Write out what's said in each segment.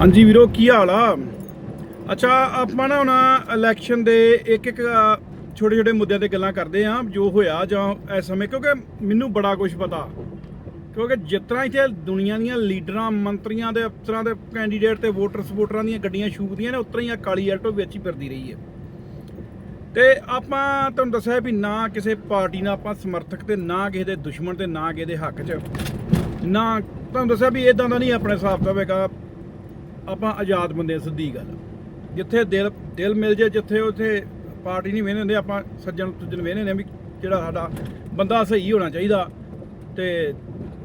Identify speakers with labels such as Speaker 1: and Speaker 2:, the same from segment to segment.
Speaker 1: ਹਾਂਜੀ ਵੀਰੋ, ਕੀ ਹਾਲ ਆ? ਅੱਛਾ, ਆਪਾਂ ਨਾ ਹੁਣ ਇਲੈਕਸ਼ਨ ਦੇ ਇੱਕ ਇੱਕ ਛੋਟੇ ਛੋਟੇ ਮੁੱਦਿਆਂ ਤੇ ਗੱਲਾਂ ਕਰਦੇ ਆ, ਜੋ ਹੋਇਆ ਜਾਂ ਇਸ ਸਮੇਂ, ਕਿਉਂਕਿ ਮੈਨੂੰ ਬੜਾ ਕੁਝ ਪਤਾ। ਕਿਉਂਕਿ ਜਿਸ ਤਰ੍ਹਾਂ ਇੱਥੇ ਦੁਨੀਆ ਦੀਆਂ ਲੀਡਰਾਂ, ਮੰਤਰੀਆਂ ਦੇ ਅਫਸਰਾਂ ਦੇ ਕੈਂਡੀਡੇਟ ਤੇ ਵੋਟਰ ਸਪੋਰਟਰਾਂ ਦੀਆਂ ਗੱਡੀਆਂ ਸ਼ੂਕਦੀਆਂ ਨੇ ਉਤਰਾਂ ਹੀ ਆ ਕਾਲੀ ਆਲਟੋ ਵਿੱਚ ਹੀ ਫਿਰਦੀ ਰਹੀ ਹੈ। ਤੇ ਆਪਾਂ ਤੁਹਾਨੂੰ ਦੱਸਿਆ ਵੀ ਨਾ ਕਿਸੇ ਪਾਰਟੀ ਨਾਲ ਆਪਾਂ ਸਮਰਥਕ ਤੇ ਨਾ ਕਿਸੇ ਦੇ ਦੁਸ਼ਮਣ ਤੇ ਨਾ ਕਿਸੇ ਦੇ ਹੱਕ 'ਚ। ਨਾ, ਤੁਹਾਨੂੰ ਦੱਸਿਆ ਵੀ ਇਦਾਂ ਦਾ ਨਹੀਂ ਆਪਣੇ ਹਿਸਾਬ ਦਾ ਹੋਵੇਗਾ ਆਪਾਂ ਆਜ਼ਾਦ ਬੰਦੇ ਸਿੱਧੀ ਗੱਲ। ਜਿੱਥੇ ਦਿਲ ਦਿਲ ਮਿਲ ਜੇ, ਜਿੱਥੇ ਉੱਥੇ ਪਾਰਟੀ ਨਹੀਂ ਵੇਹਨੇ ਹੁੰਦੇ, ਆਪਾਂ ਸੱਜਣ ਸੁੱਜਣ ਵੇਹਨੇ ਨੇ ਵੀ ਜਿਹੜਾ ਸਾਡਾ ਬੰਦਾ ਸਹੀ ਹੋਣਾ ਚਾਹੀਦਾ। ਤੇ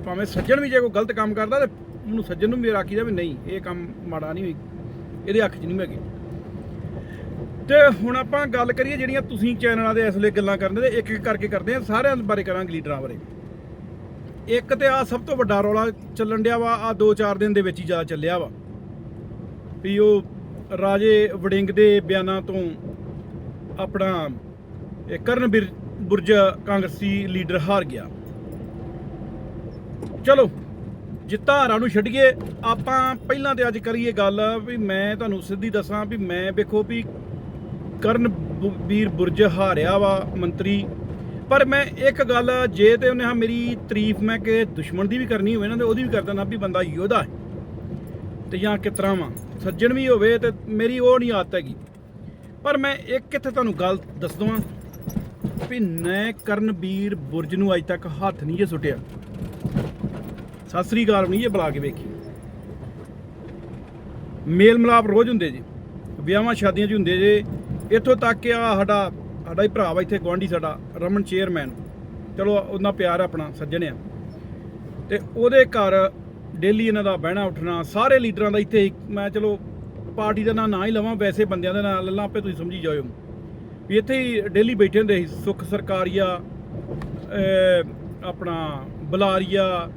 Speaker 1: ਭਾਵੇਂ ਸੱਜਣ ਵੀ ਜੇ ਕੋਈ ਗਲਤ ਕੰਮ ਕਰਦਾ, ਤੇ ਉਹਨੂੰ ਸੱਜਣ ਨੂੰ ਵੀ ਆਖੀਦਾ ਵੀ ਨਹੀਂ, ਇਹ ਕੰਮ ਮਾੜਾ ਨਹੀਂ ਹੋਈ। ਇਹਦੇ ਹੱਕ 'ਚ ਨਹੀਂ ਹੈਗੇ ਤੇ ਹੁਣ ਆਪਾਂ ਗੱਲ ਕਰੀਏ ਜਿਹੜੀਆਂ ਤੁਸੀਂ ਚੈਨਲਾਂ ਦੇ ਇਸ ਲਈ ਗੱਲਾਂ ਕਰਦੇ ਤੇ ਇੱਕ ਇੱਕ ਕਰਕੇ ਕਰਦੇ ਆ, ਸਾਰਿਆਂ ਬਾਰੇ ਕਰਾਂਗੇ ਲੀਡਰਾਂ ਬਾਰੇ। ਇੱਕ ਤੇ ਆ ਸਭ ਤੋਂ ਵੱਡਾ ਰੌਲਾ ਚੱਲਣ ਡਿਆ ਵਾ ਆ 2-4 ਦਿਨ ਦੇ ਵਿੱਚ ਹੀ ਜ਼ਿਆਦਾ ਚੱਲਿਆ ਵਾ। ਵੀ ਉਹ ਰਾਜੇ ਵੜਿੰਗ ਦੇ ਬਿਆਨਾਂ ਤੋਂ ਆਪਣਾ, ਇਹ ਕਰਨਵੀਰ ਬੁਰਜ ਕਾਂਗਰਸੀ ਲੀਡਰ ਹਾਰ ਗਿਆ। ਚਲੋ, ਜਿੱਤਾਂ ਹਾਰਾਂ ਨੂੰ ਛੱਡੀਏ, ਆਪਾਂ ਪਹਿਲਾਂ ਤੇ ਅੱਜ ਕਰੀਏ ਗੱਲ ਵੀ ਮੈਂ ਤੁਹਾਨੂੰ ਸਿੱਧੀ ਦੱਸਾਂ ਵੀ ਮੈਂ ਵੇਖੋ ਵੀ ਕਰਨਵੀਰ ਬੁਰਜ ਹਾਰਿਆ ਵਾ ਮੰਤਰੀ। ਪਰ ਮੈਂ ਇੱਕ ਗੱਲ, ਜੇ ਤੇ ਉਹਨੇ ਹਾਂ ਮੇਰੀ ਤਾਰੀਫ ਮੈਂ ਕਿ ਦੁਸ਼ਮਣ ਦੀ ਵੀ ਕਰਨੀ ਹੋਵੇ ਨਾ, ਤੇ ਉਹਦੀ ਵੀ ਕਰ ਦਿੰਦਾ ਵੀ ਬੰਦਾ ਯੋਧਾ ਹੈ। ਤੇ ਜਾਂ ਕਿਸ ਤਰ੍ਹਾਂ ਵਾਂ ਸੱਜਣ ਵੀ ਹੋਵੇ ਤੇ ਮੇਰੀ ਉਹ ਨਹੀਂ ਆਦਤ ਹੈਗੀ। ਪਰ ਮੈਂ ਇੱਕ ਇੱਥੇ ਤੁਹਾਨੂੰ ਗੱਲ ਦੱਸ ਦਵਾਂ ਵੀ ਨੈ ਕਰਨਵੀਰ ਬੁਰਜ ਨੂੰ ਅਜ ਤੱਕ ਹੱਥ ਨਹੀਂ ਜੇ ਸੁੱਟਿਆ। ਸਤਿ ਸ੍ਰੀ ਅਕਾਲ ਨਹੀਂ ਜੇ ਬੁਲਾ ਕੇ ਵੇਖੀ। ਮੇਲ ਮਿਲਾਪ ਰੋਜ਼ ਹੁੰਦੇ ਜੀ, ਵਿਆਹਾਂ ਸ਼ਾਦੀਆਂ 'ਚ ਹੁੰਦੇ ਜੇ। ਇੱਥੋਂ ਤੱਕ ਕਿ ਆ ਸਾਡਾ ਸਾਡਾ ਹੀ ਭਰਾ ਵਾ ਇੱਥੇ ਗਵਾਂਢੀ ਸਾਡਾ, ਰਮਨ ਚੇਅਰਮੈਨ ਚਲੋ ਉਹਨਾਂ ਪਿਆਰ ਆਪਣਾ ਸੱਜਣ ਆ। ਤੇ ਉਹਦੇ ਘਰ ਡੇਲੀ ਇਹਨਾਂ ਦਾ ਬਹਿਣਾ ਉੱਠਣਾ, ਸਾਰੇ ਲੀਡਰਾਂ ਦਾ ਇੱਥੇ ਹੀ- ਮੈਂ ਚਲੋ ਪਾਰਟੀ ਦਾ ਨਾਂ ਨਾ ਹੀ ਲਵਾਂ, ਵੈਸੇ ਬੰਦਿਆਂ ਦਾ ਨਾਂ ਲੱਲਾਂ ਆਪੇ ਤੁਸੀਂ ਸਮਝੀ ਜਾਇਓ। ਵੀ ਇੱਥੇ ਹੀ ਡੇਲੀ ਬੈਠੇ ਹੁੰਦੇ ਸੀ, ਸੁਖ ਸਰਕਾਰੀਆ ਆਪਣਾ ਬੁਲਾਰੀਆ,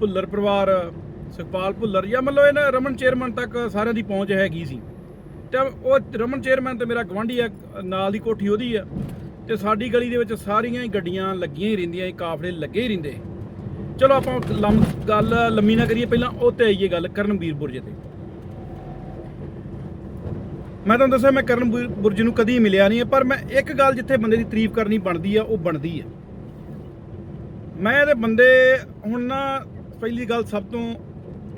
Speaker 1: ਭੁੱਲਰ ਪਰਿਵਾਰ, ਸੁਖਪਾਲ ਭੁੱਲਰ, ਜਾਂ ਮਤਲਬ ਇਹਨਾਂ ਰਮਨ ਚੇਅਰਮੈਨ ਤੱਕ ਸਾਰਿਆਂ ਦੀ ਪਹੁੰਚ ਹੈਗੀ ਸੀ। ਤੇ ਉਹ ਰਮਨ ਚੇਅਰਮੈਨ ਤੇ ਮੇਰਾ ਗਵਾਂਢੀ ਆ, ਨਾਲ ਦੀ ਕੋਠੀ ਉਹਦੀ ਆ, ਤੇ ਸਾਡੀ ਗਲੀ ਦੇ ਵਿੱਚ ਸਾਰੀਆਂ ਹੀ ਗੱਡੀਆਂ ਲੱਗੀਆਂ ਹੀ ਰਹਿੰਦੀਆਂ ਸੀ ਕਾਫਲੇ ਲੱਗੇ ਹੀ ਰਹਿੰਦੇ। ਚਲੋ ਆਪਾਂ ਲੰਮ ਗੱਲ ਲੰਮੀ ਨਾ ਕਰੀਏ, ਪਹਿਲਾਂ ਉਹ ਤੇ ਆਈਏ ਗੱਲ ਕਰਨਵੀਰ ਬੁਰਜੇ ਤੇ। ਮੈਂ ਤੁਹਾਨੂੰ ਦੱਸਿਆ, ਮੈਂ ਕਰਨਵੀਰ ਬੁਰਜ ਨੂੰ ਕਦੀ ਮਿਲਿਆ ਨਹੀਂ ਹੈ, ਪਰ ਮੈਂ ਇੱਕ ਗੱਲ ਜਿੱਥੇ ਬੰਦੇ ਦੀ ਤਾਰੀਫ ਕਰਨੀ ਬਣਦੀ ਆ, ਉਹ ਬਣਦੀ ਆ। ਮੈਂ ਇਹਦੇ ਬੰਦੇ, ਹੁਣ ਨਾ ਪਹਿਲੀ ਗੱਲ ਸਭ ਤੋਂ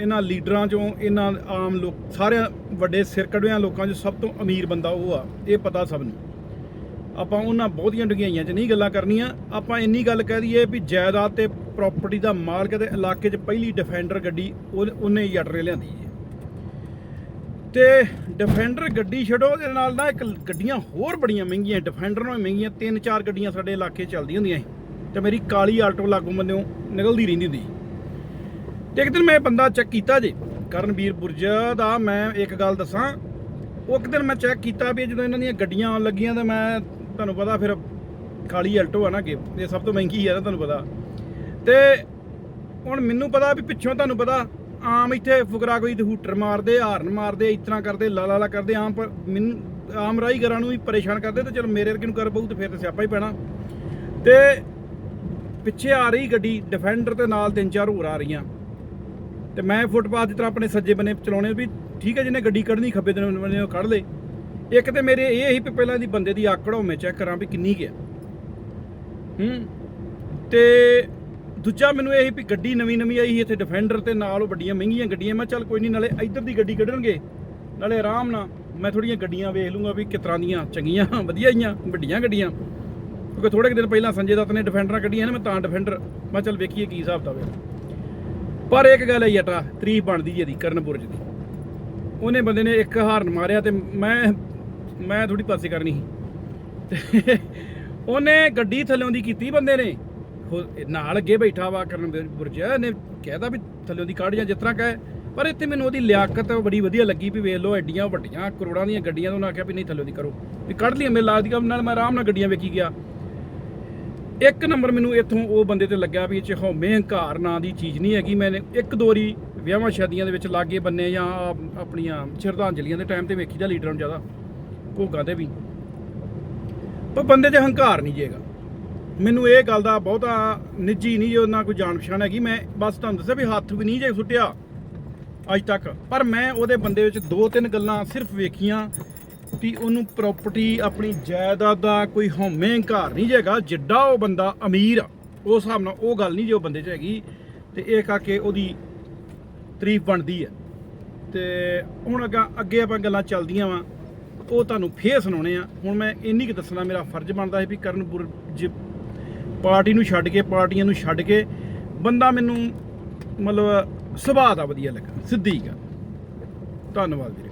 Speaker 1: ਇਹਨਾਂ ਲੀਡਰਾਂ ਚੋਂ, ਇਹਨਾਂ ਆਮ ਲੋਕ, ਸਾਰਿਆਂ ਵੱਡੇ ਸਿਰਕੜਿਆਂ ਲੋਕਾਂ 'ਚੋਂ ਸਭ ਤੋਂ ਅਮੀਰ ਬੰਦਾ ਉਹ ਆ, ਇਹ ਪਤਾ ਸਭ ਨੂੰ। ਆਪਾਂ ਉਹਨਾਂ ਬਹੁਤੀਆਂ ਡੁੰਗਿਆਈਆਂ 'ਚ ਨਹੀਂ ਗੱਲਾਂ ਕਰਨੀਆਂ। ਆਪਾਂ ਇੰਨੀ ਗੱਲ ਕਹਿ ਦਈਏ ਵੀ ਜਾਇਦਾਦ ਤੇ ਪ੍ਰਾਪਰਟੀ ਦਾ ਮਾਲਕ ਤੇ ਇਲਾਕੇ 'ਚ ਪਹਿਲੀ ਡਿਫੈਂਡਰ ਗੱਡੀ ਉਹ- ਉਹਨੇ ਹੀ ਅਟਰੇ ਲਿਆਂਦੀ ਹੈ। ਤੇ ਡਿਫੈਂਡਰ ਗੱਡੀ ਛੱਡੋ, ਉਹਦੇ ਨਾਲ ਨਾ ਇੱਕ ਗੱਡੀਆਂ ਹੋਰ ਬੜੀਆਂ ਮਹਿੰਗੀਆਂ ਡਿਫੈਂਡਰ ਨਾਲੋਂ ਮਹਿੰਗੀਆਂ, ਤਿੰਨ ਚਾਰ ਗੱਡੀਆਂ ਸਾਡੇ ਇਲਾਕੇ 'ਚ ਚੱਲਦੀਆਂ ਹੁੰਦੀਆਂ ਸੀ। ਤੇ ਮੇਰੀ ਕਾਲੀ ਆਲਟੋ ਲਾਗੂ ਬੰਨਿਓ, ਨਿਕਲਦੀ ਰਹਿੰਦੀ ਹੁੰਦੀ ਸੀ। ਤੇ ਇੱਕ ਦਿਨ ਮੈਂ ਬੰਦਾ ਚੈੱਕ ਕੀਤਾ ਜੇ, ਕਰਨਵੀਰ ਬੁਰਜਾ ਦਾ। ਮੈਂ ਇੱਕ ਗੱਲ ਦੱਸਾਂ, ਉਹ ਇੱਕ ਦਿਨ ਮੈਂ ਚੈੱਕ ਕੀਤਾ ਵੀ ਜਦੋਂ ਇਹਨਾਂ ਦੀਆਂ ਗੱਡੀਆਂ ਆਉਣ ਲੱਗੀਆਂ ਤਾਂ ਮੈਂ ਤੁਹਾਨੂੰ ਪਤਾ ਫਿਰ ਖਾਲੀ ਆਲਟੋ ਆ ਨਾ ਕਿ ਇਹ ਸਭ ਤੋਂ ਮਹਿੰਗੀ ਆ ਨਾ ਤੁਹਾਨੂੰ ਪਤਾ। ਤੇ ਹੁਣ ਮੈਨੂੰ ਪਤਾ ਵੀ ਪਿੱਛੋਂ ਤੁਹਾਨੂੰ ਪਤਾ, ਆਮ ਇੱਥੇ ਫੁਕਰਾ ਕੋਈ ਹੂਟਰ ਮਾਰਦੇ, ਹਾਰਨ ਮਾਰਦੇ, ਇਸ ਤਰ੍ਹਾਂ ਕਰਦੇ, ਲਾ ਲਾ ਲਾ ਕਰਦੇ, ਆਮ ਪਰ ਮੈਨੂੰ ਆਮ ਰਾਹੀਗਰਾਂ ਨੂੰ ਵੀ ਪਰੇਸ਼ਾਨ ਕਰਦੇ ਤੇ ਚਲੋ ਮੇਰੇ ਵਰਗੇ ਨੂੰ ਕਰ ਪਊ ਤੇ ਫਿਰ ਤੇ ਸਿਆਪਾ ਹੀ ਪੈਣਾ। ਤੇ ਪਿੱਛੇ ਆ ਰਹੀ ਗੱਡੀ ਡਿਫੈਂਡਰ ਤੇ ਨਾਲ ਤਿੰਨ ਚਾਰ ਹੋਰ ਆ ਰਹੀਆਂ। ਤੇ ਮੈਂ ਫੁੱਟਪਾਥ ਦੀ ਤਰ੍ਹਾਂ ਆਪਣੇ ਸੱਜੇ ਬੰਨੇ ਚਲਾਉਣੇ ਵੀ ਠੀਕ ਹੈ, ਜਿਹਨੇ ਗੱਡੀ ਕੱਢਣੀ ਖੱਬੇ ਦੇ ਬੰਨੇ ਕੱਢ ਲੇ ਇੱਕ ਤੇ ਮੇਰੇ ਇਹ ਹੀ ਵੀ ਪਹਿਲਾਂ ਦੀ ਬੰਦੇ ਦੀ ਆਕੜ ਮੈਂ ਚੈੱਕ ਕਰਾਂ ਵੀ ਕਿੰਨੀ ਗਿਆ ਹੂੰ? ਤੇ ਦੂਜਾ ਮੈਨੂੰ ਇਹ ਹੀ ਵੀ ਗੱਡੀ ਨਵੀਂ ਨਵੀਂ ਆਈ ਸੀ ਇੱਥੇ ਡਿਫੈਂਡਰ ਤੇ, ਨਾਲ ਉਹ ਵੱਡੀਆਂ ਮਹਿੰਗੀਆਂ ਗੱਡੀਆਂ। ਮੈਂ ਕਿਹਾ ਚੱਲ ਕੋਈ ਨਹੀਂ ਨਾਲੇ ਇੱਧਰ ਦੀ ਗੱਡੀ ਕੱਢਣਗੇ। ਨਾਲੇ ਆਰਾਮ ਨਾਲ ਮੈਂ ਥੋੜੀਆਂ ਗੱਡੀਆਂ ਵੇਖ ਲੂੰਗਾ ਵੀ ਕਿਸ ਤਰ੍ਹਾਂ ਦੀਆਂ ਚੰਗੀਆਂ, ਵਧੀਆ ਆਈਆਂ, ਵੱਡੀਆਂ ਗੱਡੀਆਂ। ਕਿਉਂਕਿ ਥੋੜੇ ਕੁ ਦਿਨ ਪਹਿਲਾਂ ਸੰਜੇ ਦੱਤ ਨੇ ਡਿਫੈਂਡਰਾਂ ਕੱਢੀਆਂ ਨੇ, ਮੈਂ ਤਾਂ ਡਿਫੈਂਡਰ ਮੈਂ ਕਿਹਾ ਚੱਲ ਵੇਖੀਏ ਕੀ ਹਿਸਾਬ ਦਾ ਪਰ ਇੱਕ ਗੱਲ ਹੈ ਜਟਾ, ਤਰੀਫ ਬਣਦੀ ਇਹਦੀ, ਕਰਨਪੁਰ ਦੀ। ਉਹਨੇ ਬੰਦੇ ਨੇ ਇੱਕ ਹਾਰਨ ਮਾਰਿਆ ਤੇ ਮੈਂ ਮੈਂ ਥੋੜੀ ਪਾਸੇ ਕਰਨੀ ਸੀ। ਤੇ ਉਹਨੇ ਗੱਡੀ ਥੱਲੋਂ ਦੀ ਕੀਤੀ ਬੰਦੇ ਨੇ। ਨਾਲ ਅੱਗੇ ਬੈਠਾ ਵਾ ਕਰਨ ਬੁਰਜ ਨੇ ਕਹਿਦਾ ਵੀ ਥੱਲੋਂ ਦੀ ਕੱਢ ਜਾਂ ਜਿਸ ਤਰ੍ਹਾਂ ਕਹੇ। ਪਰ ਇੱਥੇ ਮੈਨੂੰ ਉਹਦੀ ਲਿਆਕਤ ਬੜੀ ਵਧੀਆ ਲੱਗੀ ਵੀ ਵੇਖ ਲਓ ਐਡੀਆਂ ਵੱਡੀਆਂ ਕਰੋੜਾਂ ਦੀਆਂ ਗੱਡੀਆਂ ਤੋਂ ਉਹਨਾਂ ਆਖਿਆ ਵੀ ਨਹੀਂ ਥੱਲੋਂ ਦੀ ਕਰੋ। ਵੀ ਕੱਢ ਲਈਆਂ ਮੇਰੇ ਲਾਜ ਦੀ ਕੰਮ ਨਾਲ ਮੈਂ ਆਰਾਮ ਨਾਲ ਗੱਡੀਆਂ ਵੇਖੀ ਗਿਆ। ਇੱਕ ਨੰਬਰ ਮੈਨੂੰ ਇੱਥੋਂ ਉਹ ਬੰਦੇ ਤੇ ਲੱਗਿਆ ਵੀ ਇਹ ਹਉਮੈ ਹੰਕਾਰ ਨਾਂ ਦੀ ਚੀਜ਼ ਨਹੀਂ ਹੈਗੀ। ਮੈਂ ਇੱਕ ਦੋ ਵਾਰੀ ਵਿਆਹਾਂ ਸ਼ਾਦੀਆਂ ਦੇ ਵਿੱਚ ਲਾਗੇ ਬੰਨੇ ਜਾਂ ਆਪਣੀਆਂ ਸ਼ਰਧਾਂਜਲੀਆਂ ਦੇ ਟਾਈਮ ਤੇ ਵੇਖੀ ਦਾ, ਲੀਡਰਾਂ ਨੂੰ ਜ਼ਿਆਦਾ। ਭੋਗਾਂ ਤੇ ਵੀ। ਪਰ ਬੰਦੇ 'ਚ ਹੰਕਾਰ ਨਹੀਂ ਜੇਗਾ ਮੈਨੂੰ ਇਹ ਗੱਲ ਦਾ ਬਹੁਤਾ ਨਿੱਜੀ ਨਹੀਂ ਜੋ, ਨਾ ਕੋਈ ਜਾਣ ਪਛਾਣ ਹੈਗੀ। ਮੈਂ ਬਸ ਤੁਹਾਨੂੰ ਦੱਸਿਆ ਵੀ ਹੱਥ ਵੀ ਨਹੀਂ ਜੇ ਸੁੱਟਿਆ ਅੱਜ ਤੱਕ। ਪਰ ਮੈਂ ਉਹਦੇ ਬੰਦੇ ਵਿੱਚ ਦੋ ਤਿੰਨ ਗੱਲਾਂ ਸਿਰਫ ਵੇਖੀਆਂ ਵੀ ਉਹਨੂੰ ਪ੍ਰਾਪਰਟੀ ਆਪਣੀ ਜਾਇਦਾਦ ਦਾ ਕੋਈ ਹਉਮੈ ਹੰਕਾਰ ਨਹੀਂ ਜੇਗਾ ਜਿੱਡਾ ਉਹ ਬੰਦਾ ਅਮੀਰ ਆ, ਉਸ ਹਿਸਾਬ ਨਾਲ ਉਹ ਗੱਲ ਨਹੀਂ ਜੋ ਬੰਦੇ 'ਚ ਹੈਗੀ। ਤੇ ਇਹ ਕਰਕੇ ਉਹਦੀ ਤਾਰੀਫ ਬਣਦੀ ਹੈ। ਤੇ ਹੁਣ ਅੱਗਾ ਅੱਗੇ ਆਪਾਂ ਗੱਲਾਂ ਚੱਲਦੀਆਂ ਵਾਂ। ਉਹ ਤੁਹਾਨੂੰ ਫੇਰ ਸੁਣਾਉਣੇ ਆ। ਹੁਣ ਮੈਂ ਇੰਨੀ ਕੁ ਦੱਸਣਾ, ਮੇਰਾ ਫਰਜ਼ ਬਣਦਾ ਹੈ ਵੀ ਕਰਨਪੁਰ ਜੇ ਪਾਰਟੀ ਨੂੰ ਛੱਡ ਕੇ, ਪਾਰਟੀਆਂ ਨੂੰ ਛੱਡ ਕੇ ਬੰਦਾ ਮੈਨੂੰ ਮਤਲਬ ਸੁਭਾਅ ਦਾ ਵਧੀਆ ਲੱਗਾ, ਸਿੱਧੀ ਗੱਲ। ਧੰਨਵਾਦ ਵੀਰੇ।